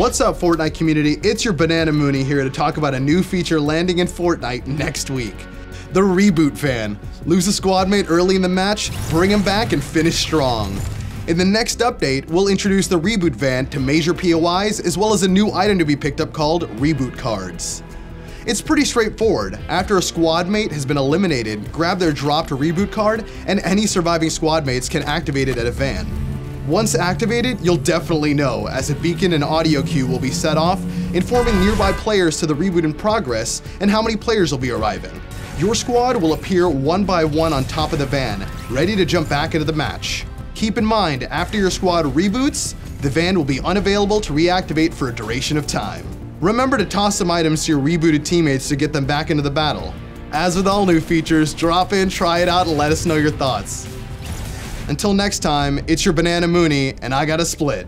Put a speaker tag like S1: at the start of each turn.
S1: What's up, Fortnite community? It's your Banana Mooney here to talk about a new feature landing in Fortnite next week. The Reboot Van. Lose a squad mate early in the match, bring him back, and finish strong. In the next update, we'll introduce the Reboot Van to major POIs as well as a new item to be picked up called Reboot Cards. It's pretty straightforward. After a squad mate has been eliminated, grab their dropped reboot card, and any surviving squad mates can activate it at a van. Once activated, you'll definitely know, as a beacon and audio cue will be set off, informing nearby players to the reboot in progress and how many players will be arriving. Your squad will appear one by one on top of the van, ready to jump back into the match. Keep in mind, after your squad reboots, the van will be unavailable to reactivate for a duration of time. Remember to toss some items to your rebooted teammates to get them back into the battle. As with all new features, drop in, try it out, and let us know your thoughts. Until next time, it's your Banana Mooney, and I got a split.